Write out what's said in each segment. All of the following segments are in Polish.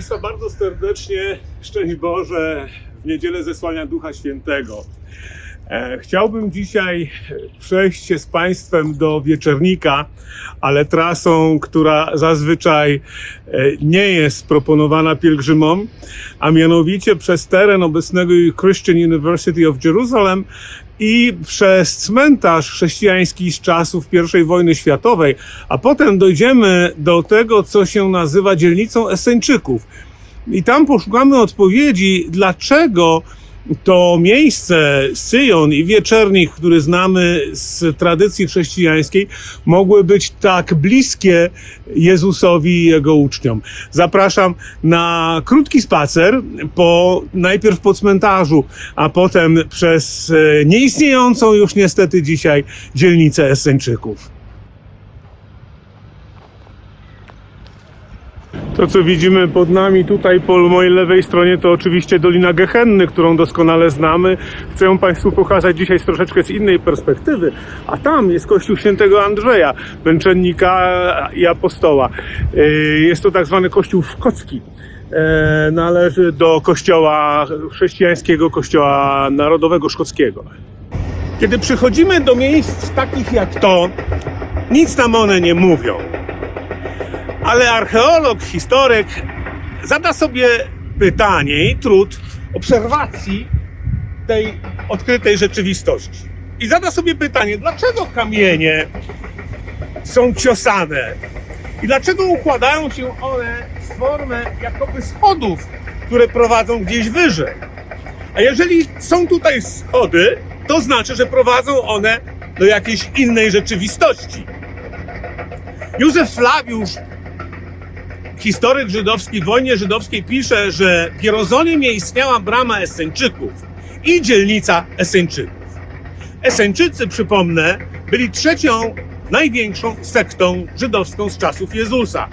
Państwa bardzo serdecznie. Szczęść Boże w niedzielę zesłania Ducha Świętego. E, Chciałbym dzisiaj przejść się z Państwem do Wieczernika, ale trasą, która zazwyczaj e, nie jest proponowana pielgrzymom, a mianowicie przez teren obecnego Christian University of Jerusalem i przez cmentarz chrześcijański z czasów I wojny światowej, a potem dojdziemy do tego, co się nazywa dzielnicą Eseńczyków. I tam poszukamy odpowiedzi, dlaczego to miejsce, Syjon i Wieczernik, który znamy z tradycji chrześcijańskiej, mogły być tak bliskie Jezusowi i Jego uczniom. Zapraszam na krótki spacer, po, najpierw po cmentarzu, a potem przez e, nieistniejącą już niestety dzisiaj dzielnicę Esseńczyków. To, co widzimy pod nami tutaj po mojej lewej stronie, to oczywiście Dolina Gehenny, którą doskonale znamy. Chcę ją Państwu pokazać dzisiaj z troszeczkę z innej perspektywy. A tam jest kościół świętego Andrzeja, męczennika i apostoła. Yy, Jest to tak zwany kościół szkocki. Yy, Należy do kościoła chrześcijańskiego, kościoła narodowego szkockiego. Kiedy przychodzimy do miejsc takich jak to, nic nam one nie mówią. Ale archeolog, historyk zada sobie pytanie i trud obserwacji tej odkrytej rzeczywistości. I zada sobie pytanie, dlaczego kamienie są ciosane i dlaczego układają się one w formę jakoby schodów, które prowadzą gdzieś wyżej. A jeżeli są tutaj schody, to znaczy, że prowadzą one do jakiejś innej rzeczywistości. Józef Flawiusz historyk żydowski w wojnie żydowskiej pisze, że w Jerozolimie istniała brama Eseńczyków i dzielnica Eseńczyków. Eseńczycy, przypomnę, byli trzecią największą sektą żydowską z czasów Jezusa.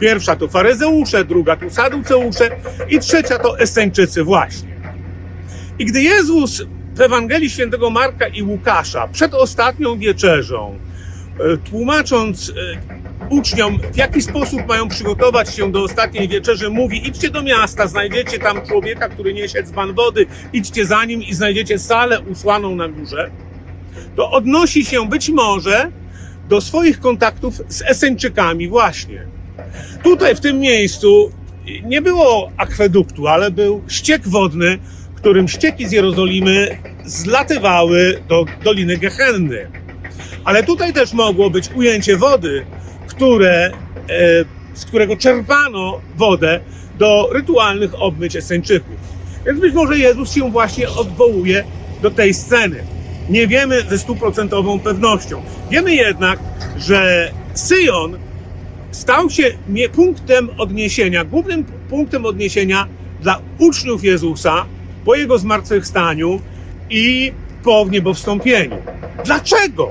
Pierwsza to faryzeusze, druga to saduceusze i trzecia to Eseńczycy właśnie. I gdy Jezus w Ewangelii Świętego Marka i Łukasza przed ostatnią wieczerzą, e, tłumacząc e, uczniom, w jaki sposób mają przygotować się do ostatniej wieczerzy, mówi: idźcie do miasta, znajdziecie tam człowieka, który niesie dzban wody, idźcie za nim i znajdziecie salę usłaną na górze. To odnosi się być może do swoich kontaktów z Eseńczykami, właśnie. Tutaj, w tym miejscu, nie było akweduktu, ale był ściek wodny, którym ścieki z Jerozolimy zlatywały do Doliny Gehenny. Ale tutaj też mogło być ujęcie wody, które, e, z którego czerpano wodę do rytualnych obmyć Eseńczyków. Więc być może Jezus się właśnie odwołuje do tej sceny. Nie wiemy ze stuprocentową pewnością. Wiemy jednak, że Syjon stał się punktem odniesienia, głównym punktem odniesienia dla uczniów Jezusa po jego zmartwychwstaniu i po wniebowstąpieniu. Dlaczego?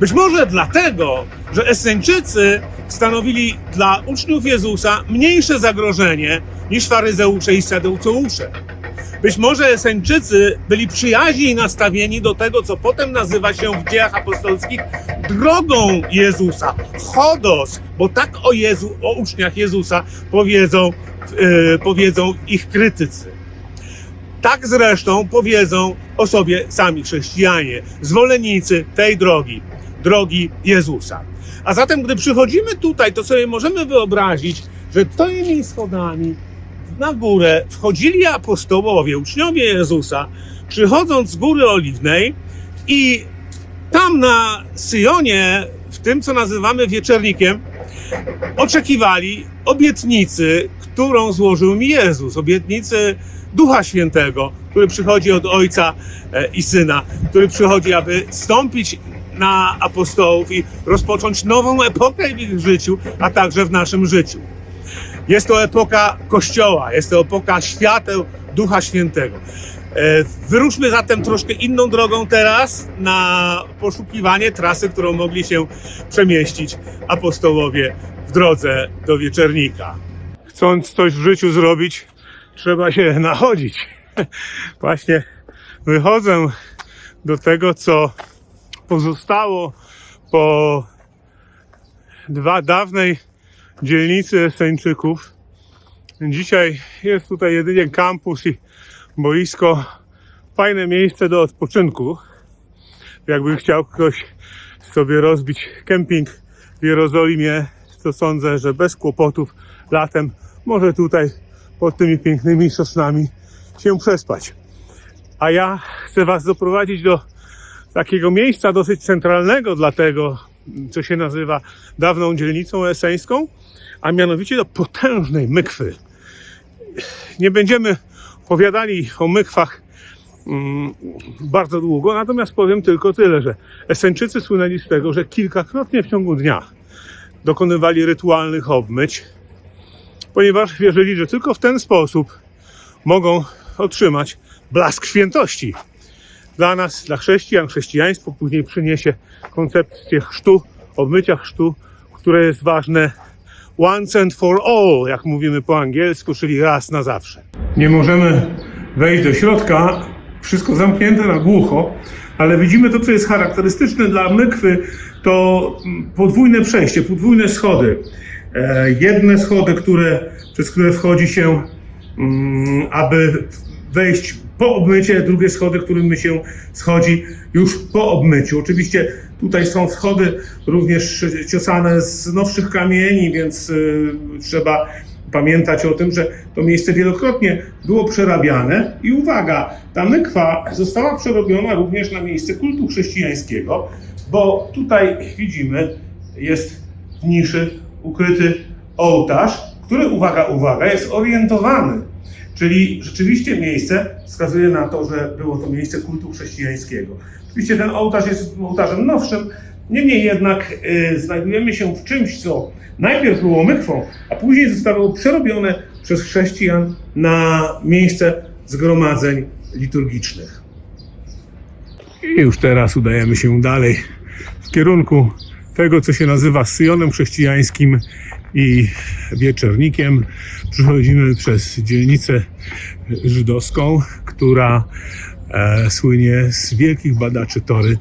Być może dlatego, że Eseńczycy stanowili dla uczniów Jezusa mniejsze zagrożenie niż faryzeusze i saduceusze. Być może Eseńczycy byli przyjaźni nastawieni do tego, co potem nazywa się w dziejach apostolskich drogą Jezusa, chodos, bo tak o, Jezu, o uczniach Jezusa powiedzą, yy, powiedzą ich krytycy. Tak zresztą powiedzą o sobie sami chrześcijanie, zwolennicy tej drogi, drogi Jezusa. A zatem, gdy przychodzimy tutaj, to sobie możemy wyobrazić, że tymi schodami na górę wchodzili apostołowie, uczniowie Jezusa, przychodząc z Góry Oliwnej i tam na Syjonie, w tym co nazywamy wieczernikiem, oczekiwali obietnicy, którą złożył mi Jezus, obietnicy Ducha Świętego, który przychodzi od Ojca e, i Syna, który przychodzi, aby stąpić na apostołów i rozpocząć nową epokę w ich życiu, a także w naszym życiu. Jest to epoka Kościoła, jest to epoka świateł Ducha Świętego. E, Wyruszmy zatem troszkę inną drogą teraz na poszukiwanie trasy, którą mogli się przemieścić apostołowie w drodze do wieczernika. Chcąc coś w życiu zrobić, trzeba się nachodzić. Właśnie wychodzę do tego, co pozostało po dwa dawnej dzielnicy Eseńczyków. Dzisiaj jest tutaj jedynie kampus i boisko. Fajne miejsce do odpoczynku. Jakby chciał ktoś sobie rozbić kemping w Jerozolimie, to sądzę, że bez kłopotów latem może tutaj pod tymi pięknymi sosnami się przespać. A ja chcę Was doprowadzić do takiego miejsca dosyć centralnego dla tego, co się nazywa dawną dzielnicą eseńską, a mianowicie do potężnej mykwy. Nie będziemy opowiadali o mykwach mm, bardzo długo, natomiast powiem tylko tyle, że Eseńczycy słynęli z tego, że kilkakrotnie w ciągu dnia dokonywali rytualnych obmyć, ponieważ wierzyli, że tylko w ten sposób mogą otrzymać blask świętości. Dla nas, dla chrześcijan, chrześcijaństwo później przyniesie koncepcję chrztu, obmycia chrztu, które jest ważne once and for all, jak mówimy po angielsku, czyli raz na zawsze. Nie możemy wejść do środka, wszystko zamknięte na głucho, ale widzimy to, co jest charakterystyczne dla mykwy, to podwójne przejście, podwójne schody. E, jedne schody, które, przez które wchodzi się, mm, aby wejść po obmycie, drugie schody, którymi się schodzi już po obmyciu. Oczywiście tutaj są schody również ciosane z nowszych kamieni, więc y, trzeba pamiętać o tym, że to miejsce wielokrotnie było przerabiane i uwaga, ta mykwa została przerobiona również na miejsce kultu chrześcijańskiego, bo tutaj widzimy, jest w niszy ukryty ołtarz, który, uwaga, uwaga, jest orientowany Czyli rzeczywiście miejsce wskazuje na to, że było to miejsce kultu chrześcijańskiego. Oczywiście ten ołtarz jest ołtarzem nowszym, niemniej jednak y, znajdujemy się w czymś, co najpierw było mykwą, a później zostało przerobione przez chrześcijan na miejsce zgromadzeń liturgicznych. I już teraz udajemy się dalej w kierunku tego, co się nazywa Syjonem chrześcijańskim i wieczornikiem. Przechodzimy przez dzielnicę żydowską, która e, słynie z wielkich badaczy Tory.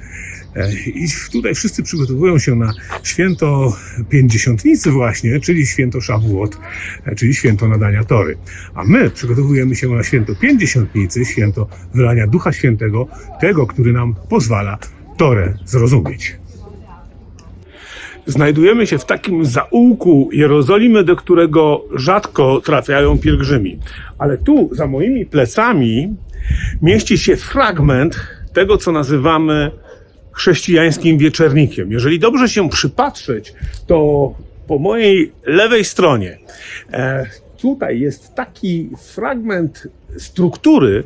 E, I tutaj wszyscy przygotowują się na święto Pięćdziesiątnicy właśnie, czyli święto Szawuot, e, czyli święto nadania Tory. A my przygotowujemy się na święto Pięćdziesiątnicy, święto wylania Ducha Świętego, tego, który nam pozwala Torę zrozumieć. Znajdujemy się w takim zaułku Jerozolimy, do którego rzadko trafiają pielgrzymi. Ale tu, za moimi plecami, mieści się fragment tego, co nazywamy chrześcijańskim wieczernikiem. Jeżeli dobrze się przypatrzeć, to po mojej lewej stronie e, tutaj jest taki fragment struktury,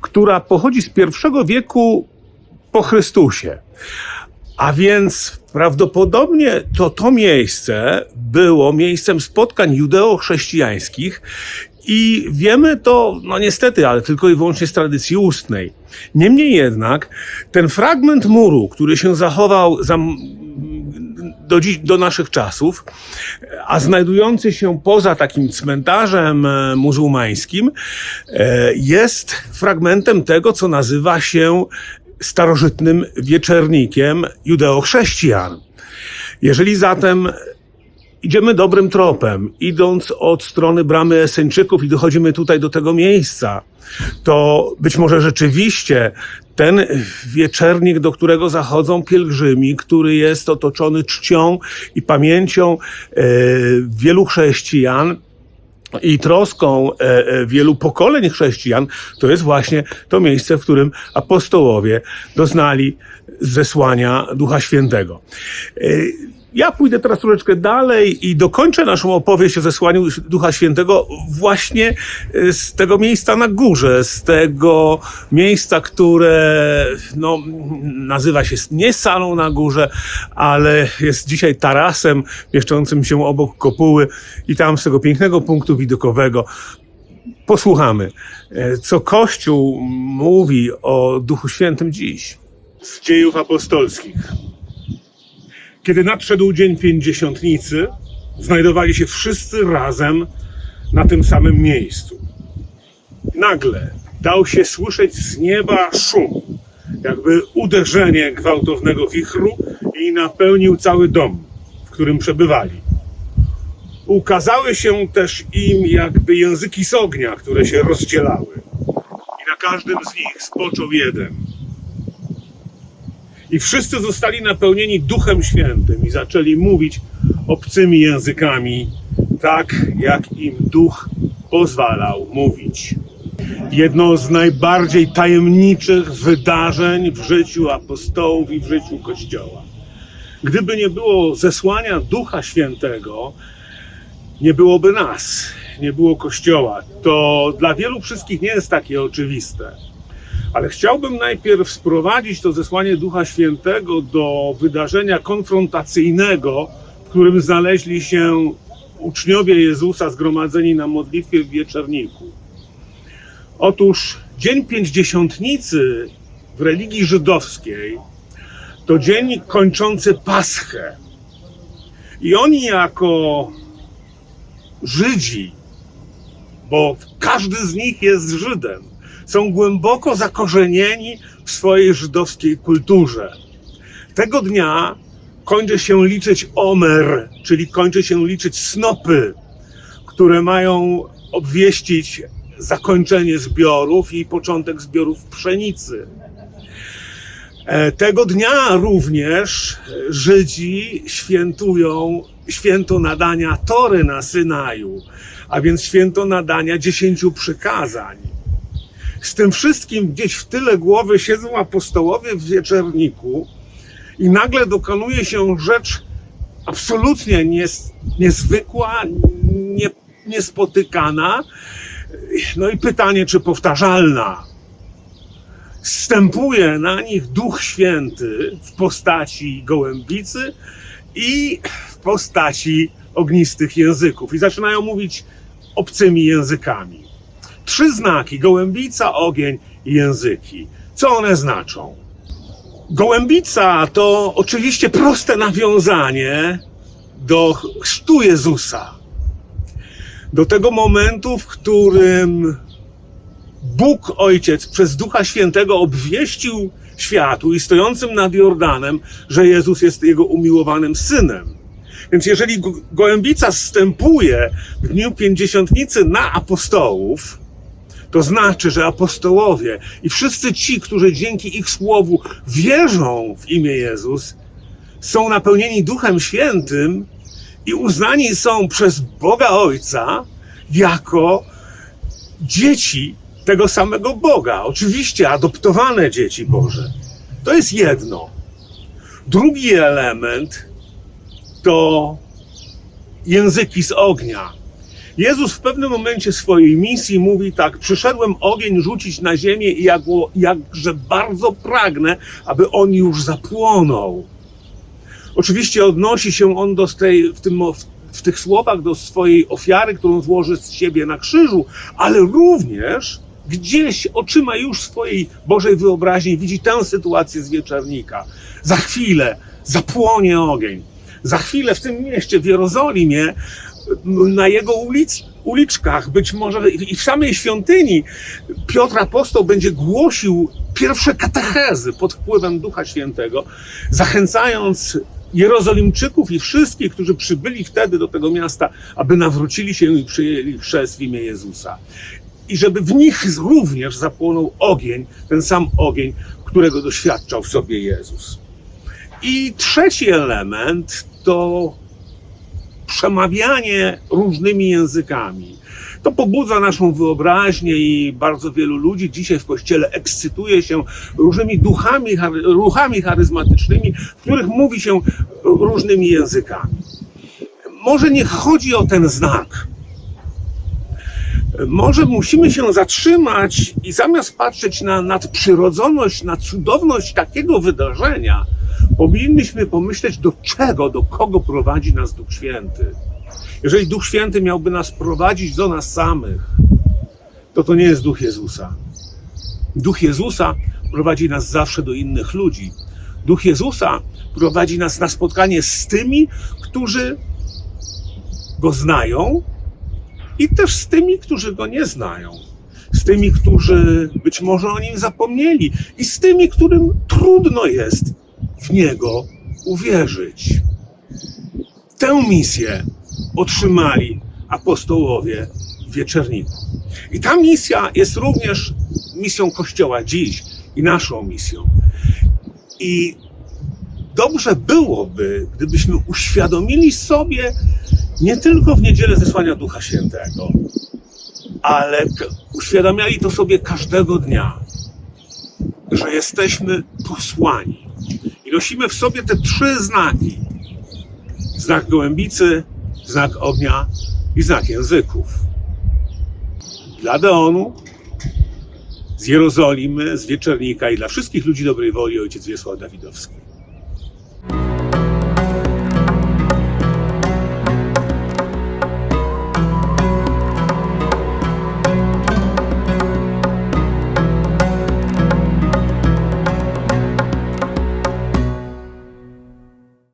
która pochodzi z pierwszego wieku po Chrystusie. A więc prawdopodobnie to to miejsce było miejscem spotkań judeo-chrześcijańskich i wiemy to, no niestety, ale tylko i wyłącznie z tradycji ustnej. Niemniej jednak ten fragment muru, który się zachował za, do, dziś, do naszych czasów, a znajdujący się poza takim cmentarzem e, muzułmańskim, e, jest fragmentem tego, co nazywa się starożytnym wieczernikiem judeo-chrześcijan. Jeżeli zatem idziemy dobrym tropem, idąc od strony bramy Eseńczyków i dochodzimy tutaj do tego miejsca, to być może rzeczywiście ten wieczernik, do którego zachodzą pielgrzymi, który jest otoczony czcią i pamięcią e, wielu chrześcijan, i troską e, e, wielu pokoleń chrześcijan, to jest właśnie to miejsce, w którym apostołowie doznali zesłania Ducha Świętego. E, ja pójdę teraz troszeczkę dalej i dokończę naszą opowieść o zesłaniu Ducha Świętego właśnie z tego miejsca na górze, z tego miejsca, które no, nazywa się nie salą na górze, ale jest dzisiaj tarasem mieszczącym się obok kopuły i tam z tego pięknego punktu widokowego posłuchamy, co Kościół mówi o Duchu Świętym dziś. Z dziejów apostolskich. Kiedy nadszedł dzień pięćdziesiątnicy, znajdowali się wszyscy razem na tym samym miejscu. Nagle dał się słyszeć z nieba szum, jakby uderzenie gwałtownego wichru i napełnił cały dom, w którym przebywali. ukazały się też im jakby języki z ognia, które się rozdzielały. I na każdym z nich spoczął jeden. I wszyscy zostali napełnieni Duchem Świętym i zaczęli mówić obcymi językami, tak jak im Duch pozwalał mówić. Jedno z najbardziej tajemniczych wydarzeń w życiu apostołów i w życiu Kościoła. Gdyby nie było zesłania Ducha Świętego, nie byłoby nas, nie było Kościoła. To dla wielu wszystkich nie jest takie oczywiste. Ale chciałbym najpierw sprowadzić to zesłanie Ducha Świętego do wydarzenia konfrontacyjnego, w którym znaleźli się uczniowie Jezusa zgromadzeni na modlitwie w wieczerniku. Otóż Dzień Pięćdziesiątnicy w religii żydowskiej to dzień kończący Paschę. I oni jako Żydzi, bo każdy z nich jest Żydem, są głęboko zakorzenieni w swojej żydowskiej kulturze. Tego dnia kończy się liczyć Omer, czyli kończy się liczyć snopy, które mają obwieścić zakończenie zbiorów i początek zbiorów pszenicy. E, Tego dnia również Żydzi świętują święto nadania Tory na Synaju, a więc święto nadania dziesięciu przykazań. Z tym wszystkim gdzieś w tyle głowy siedzą apostołowie w wieczerniku i nagle dokonuje się rzecz absolutnie nies, niezwykła, nie, niespotykana. No i pytanie, czy powtarzalna. Wstępuje na nich Duch Święty w postaci gołębicy i w postaci ognistych języków. I zaczynają mówić obcymi językami. Trzy znaki: gołębica, ogień i języki. Co one znaczą? Gołębica to oczywiście proste nawiązanie do chrztu Jezusa. Do tego momentu, w którym Bóg Ojciec przez Ducha Świętego obwieścił światu i stojącym nad Jordanem, że Jezus jest jego umiłowanym synem. Więc jeżeli go- gołębica zstępuje w dniu pięćdziesiątnicy na apostołów, to znaczy, że apostołowie i wszyscy ci, którzy dzięki ich słowu wierzą w imię Jezus, są napełnieni Duchem Świętym i uznani są przez Boga Ojca jako dzieci tego samego Boga. Oczywiście adoptowane dzieci Boże. To jest jedno. Drugi element to języki z ognia. Jezus w pewnym momencie swojej misji mówi tak: Przyszedłem ogień rzucić na ziemię i jak, jakże bardzo pragnę, aby on już zapłonął. Oczywiście odnosi się on do tej, w, tym, w tych słowach do swojej ofiary, którą złoży z siebie na krzyżu, ale również gdzieś oczyma już swojej Bożej wyobraźni widzi tę sytuację z wieczornika. Za chwilę zapłonie ogień. Za chwilę w tym mieście, w Jerozolimie, na jego ulic, uliczkach, być może i w samej świątyni, Piotr Apostoł będzie głosił pierwsze katechezy pod wpływem Ducha Świętego, zachęcając Jerozolimczyków i wszystkich, którzy przybyli wtedy do tego miasta, aby nawrócili się i przyjęli chrzest w imię Jezusa. I żeby w nich również zapłonął ogień, ten sam ogień, którego doświadczał w sobie Jezus. I trzeci element to przemawianie różnymi językami. To pobudza naszą wyobraźnię i bardzo wielu ludzi dzisiaj w kościele ekscytuje się różnymi duchami, ruchami charyzmatycznymi, w których mówi się różnymi językami. Może nie chodzi o ten znak. Może musimy się zatrzymać i zamiast patrzeć na nadprzyrodzoność, na cudowność takiego wydarzenia, powinniśmy pomyśleć, do czego, do kogo prowadzi nas Duch Święty. Jeżeli Duch Święty miałby nas prowadzić do nas samych, to to nie jest Duch Jezusa. Duch Jezusa prowadzi nas zawsze do innych ludzi. Duch Jezusa prowadzi nas na spotkanie z tymi, którzy Go znają i też z tymi, którzy Go nie znają. Z tymi, którzy być może o Nim zapomnieli i z tymi, którym trudno jest w Niego uwierzyć. Tę misję otrzymali apostołowie w wieczerniku. I ta misja jest również misją Kościoła dziś i naszą misją. I dobrze byłoby, gdybyśmy uświadomili sobie nie tylko w niedzielę zesłania Ducha Świętego, ale uświadamiali to sobie każdego dnia, że jesteśmy posłani. Nosimy w sobie te trzy znaki: znak gołębicy, znak ognia i znak języków. Dla Deonu, z Jerozolimy, z Wieczernika i dla wszystkich ludzi dobrej woli ojciec Wiesław Dawidowski.